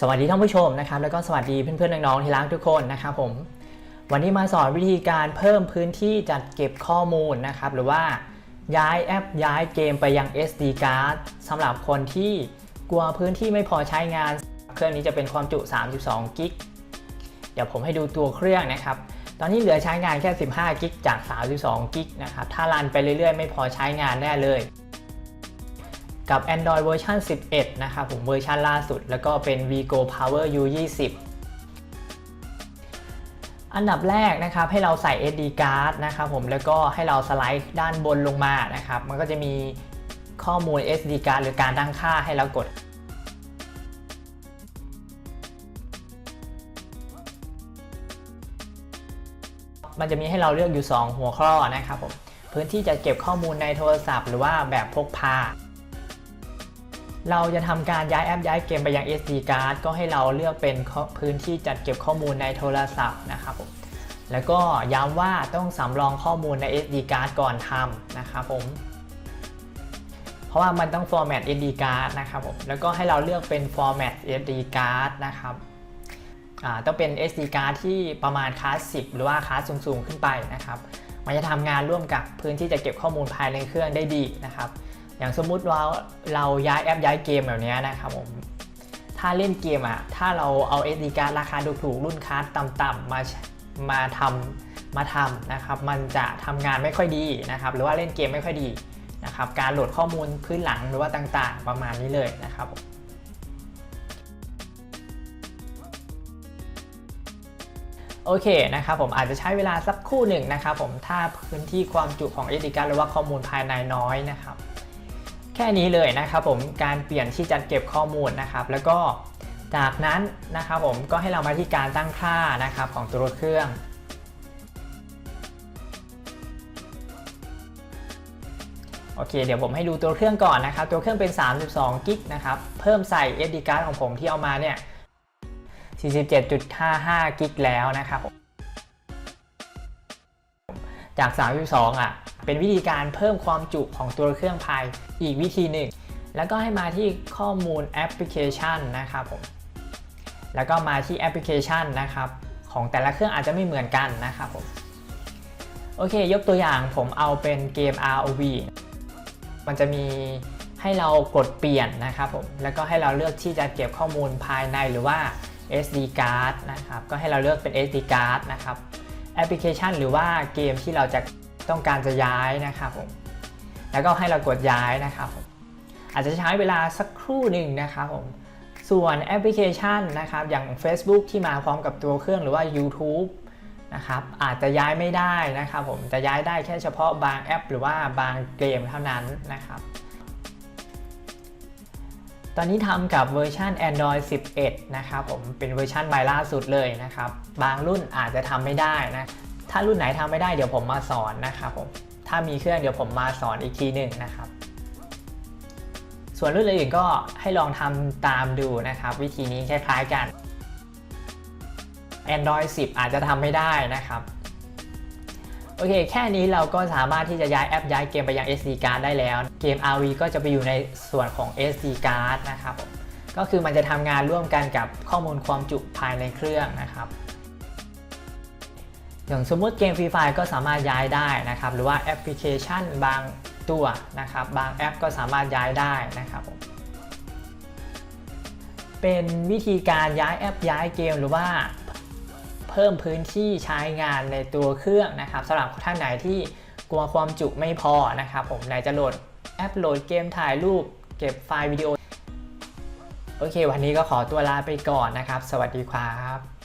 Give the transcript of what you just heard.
สวัสดีท่านผู้ชมนะครับแล้วก็สวัสดีเพื่อนๆน้องๆที่รักทุกคนนะครับผมวันนี้มาสอนวิธีการเพิ่มพื้นที่จัดเก็บข้อมูลนะครับหรือว่าย้ายแอปย้ายเกมไปยัง SD card สำหรับคนที่กลัวพื้นที่ไม่พอใช้งาน เครื่องนี้จะเป็นความจุ 32 กิกเดี๋ยวผมให้ดูตัวเครื่องนะครับ ตอนนี้เหลือใช้งานแค่ 15 กิกจาก 32 กิกนะครับถ้ารันไปเรื่อยๆ ไม่พอใช้งานแน่เลย กับ Android เวอร์ชัน11 นะครับผมเวอร์ชันล่าสุด แล้วก็เป็น Vigo Power U20 อันดับแรกนะครับให้เราใส่ SD card นะครับผมแล้วก็ให้เราสไลด์ด้านบนลงมานะครับมันก็จะมีข้อมูล SD card หรือการตั้งค่าให้เรากด มันจะมีให้เราเลือกอยู่ 2 หัวข้อนะครับผมพื้นที่จะเก็บข้อมูลในโทรศัพท์ หรือว่าแบบพกพา เราจะทำการย้ายแอปย้ายเกมไปยัง SD card ก็ให้เราเลือกเป็นพื้นที่จัดเก็บข้อมูลในโทรศัพท์นะครับผมแล้วก็ย้ำว่าต้องสำรองข้อมูลใน SD card ก่อนทำนะครับผม เพราะว่ามันต้อง format SD card นะครับผม แล้วก็ให้เราเลือกเป็น format SD card นะครับต้องเป็น SD card ที่ประมาณคลาส10 หรือว่าคลาสสูงๆ ขึ้นไปนะครับ มันจะทำงานร่วมกับพื้นที่จะเก็บข้อมูลภายในเครื่องได้ดีนะครับ อย่างสมมุติว่าเราย้ายแอปย้ายเกมแบบนี้นะครับผม ถ้าเล่นเกมอะถ้าเราเอา SD card ราคาถูกๆรุ่นคาร์ดต่ำๆมามาทำมาทำนะครับ มันจะทำงานไม่ค่อยดีนะครับ หรือว่าเล่นเกมไม่ค่อยดีนะครับ การโหลดข้อมูลพื้นหลังหรือว่าต่างๆ ประมาณนี้เลยนะครับโอเคนะครับผมอาจจะใช้เวลาสักคู่หนึ่งนะครับผมถ้าพื้นที่ความจุของ SD card หรือว่าข้อมูลภายในน้อยนะครับ แค่นี้เลยนะครับผมการเปลี่ยนที่จัดเก็บข้อมูลนะครับ แล้วก็จากนั้นนะครับผมก็ให้เรามาที่การตั้งค่านะครับของตัวรถเครื่องโอเคเดี๋ยวผมให้ดูตัวเครื่องก่อนนะครับ ตัวเครื่องเป็น 32 กิกนะครับเพิ่มใส่ SD card ของผมที่เอามาเนี่ย 47.55 กิกแล้วนะครับจาก 32 อะ เป็นวิธีการเพิ่มความจุของตัวเครื่องภายอีกวิธีหนึ่ง แล้วก็ให้มาที่ข้อมูลแอปพลิเคชันนะครับผม แล้วก็มาที่แอปพลิเคชันนะครับ ของแต่ละเครื่องอาจจะไม่เหมือนกันนะครับผม โอเค ยกตัวอย่างผมเอาเป็นเกม ROV มันจะมีให้เรากดเปลี่ยนนะครับผม แล้วก็ให้เราเลือกที่จะเก็บข้อมูลภายในหรือว่า SD card นะครับ ก็ให้เราเลือกเป็น SD card นะครับ แอปพลิเคชันหรือว่าเกมที่เราจะ ต้องการจะย้ายนะครับผมแล้วก็ให้เรากดย้ายนะครับผมอาจจะใช้เวลาสักครู่หนึ่งนะครับผมส่วนแอปพลิเคชันนะครับอย่าง Facebook ที่มาพร้อมกับตัวเครื่องหรือว่า YouTube นะครับอาจจะย้ายไม่ได้นะครับผมจะย้ายได้แค่เฉพาะบางแอป หรือว่าบางเกมเท่านั้นนะครับ ตอนนี้ทำกับเวอร์ชัน Android 11 นะครับผมเป็นเวอร์ชันใหม่ล่าสุดเลยนะครับ บางรุ่นอาจจะทำไม่ได้นะ ถ้ารุ่นไหนทำไม่ได้เดี๋ยวผมมาสอนนะครับผม ถ้ามีเครื่องเดี๋ยวผมมาสอนอีกทีหนึ่งนะครับ ส่วนรุ่นอื่นก็ให้ลองทำตามดูนะครับ วิธีนี้คล้ายๆกัน Android 10 อาจจะทำไม่ได้นะครับโอเค แค่นี้เราก็สามารถที่จะย้ายแอปย้ายเกมไปยัง SD card ได้แล้ว เกม RV ก็จะไปอยู่ในส่วนของ SD card นะครับผมก็คือมันจะทำงานร่วมกันกับข้อมูลความจุภายในเครื่องนะครับ อย่างสมมุติเกมฟรีไฟก็สามารถย้ายได้นะครับ หรือว่าแอปพลิเคชันบางตัวนะครับ บางแอปก็สามารถย้ายได้นะครับผมเป็นวิธีการย้ายแอปย้ายเกมหรือว่าเพิ่มพื้นที่ใช้งานในตัวเครื่องนะครับสำหรับท่านไหนที่กลัวความจุไม่พอนะครับ ผมไหนจะโหลดแอปโหลดเกมถ่ายรูป เก็บไฟล์วิดีโอ โอเค วันนี้ก็ขอตัวลาไปก่อนนะครับ สวัสดีครับ